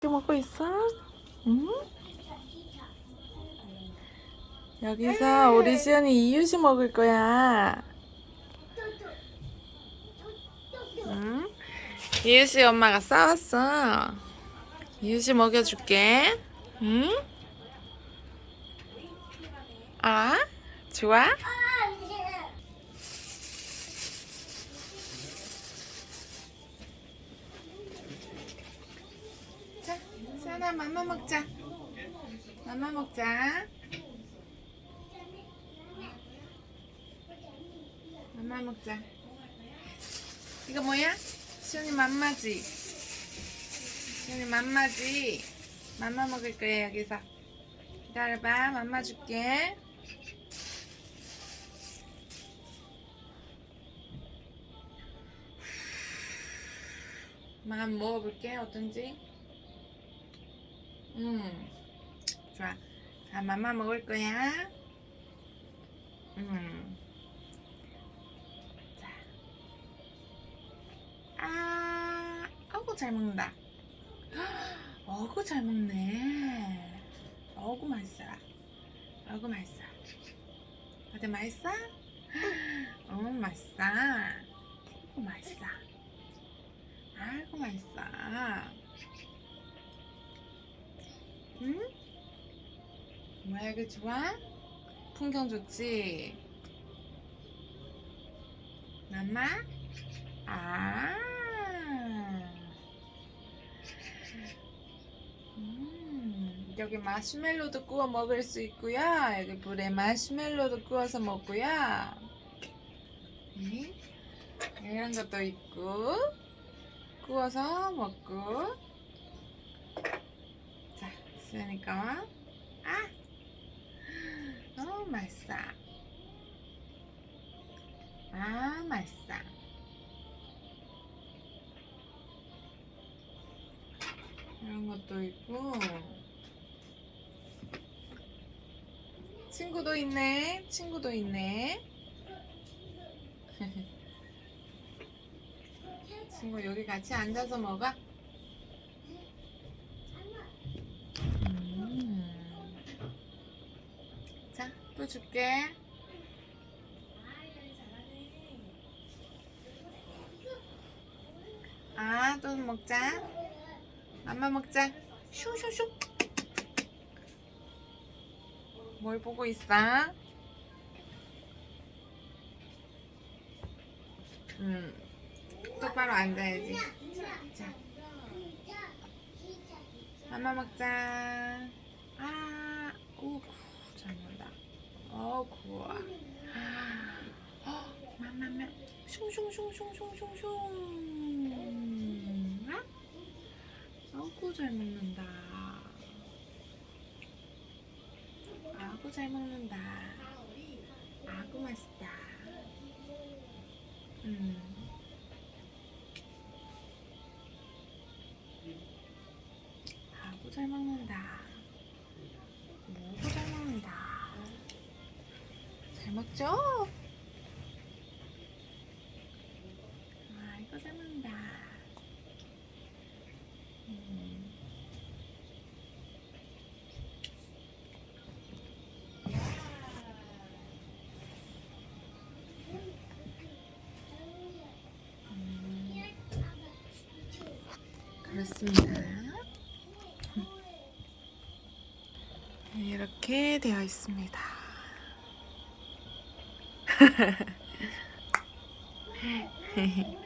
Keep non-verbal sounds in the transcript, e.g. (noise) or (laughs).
이렇게 먹고 있어? 응? 여기서 우리 시연이 이유식 먹을 거야. 응? 이유식 엄마가 싸왔어. 이유식 먹여줄게. 응? 아? 좋아? 자, 시연아 맘마 먹자. 맘마 먹자. 맘마 먹자. 이거 뭐야? 시연이 맘마지? 시연이 맘마지? 맘마 먹을 거야 여기서. 기다려봐, 맘마 줄게. 한번 먹어볼게 어떤지. 음, 좋아. 자, 맘마 먹을 거야. 음. 자. 아, 아이고 잘 먹는다. (gasps) 어구 잘 먹네. 어구 맛있어. 어구 맛있어. 어때 맛있어? (gasps) 어 맛있어. 어구 맛있어. 아이고 맛있어. 응? 뭐야 이게 좋아? 풍경 좋지? 맘마? 아. 음, 여기 마시멜로도 구워 먹을 수 있고요. 여기 불에 마시멜로도 구워서 먹고요. 음, 이런 것도 있고 구워서 먹고. 자, 쓰니까. 아, 너무 맛있어. 아, 맛있어. 이런 것도 있고. 친구도 있네. 친구도 있네. (laughs) 친구 여기 같이 앉아서 먹어 음. 자 또 줄게 아 또 먹자 맘마 먹자. 슈슈슈. 뭘 보고 있어? 음, 똑바로 앉아야지. 자, 맘마 먹자. 아, 오, 잘 먹는다. 어, 구워. 어, 맘마마. 슝슝슝슝슝슝슝. 아? 아구 잘 먹는다. 아구 잘 먹는다. 아구 맛있다. 음. 아구 잘 먹는다. 아구 잘 먹는다. 잘 먹죠? 아이고 잘 먹는다. 음. 음. 그렇습니다. 이렇게 되어 있습니다. 哈哈哈，嘿嘿。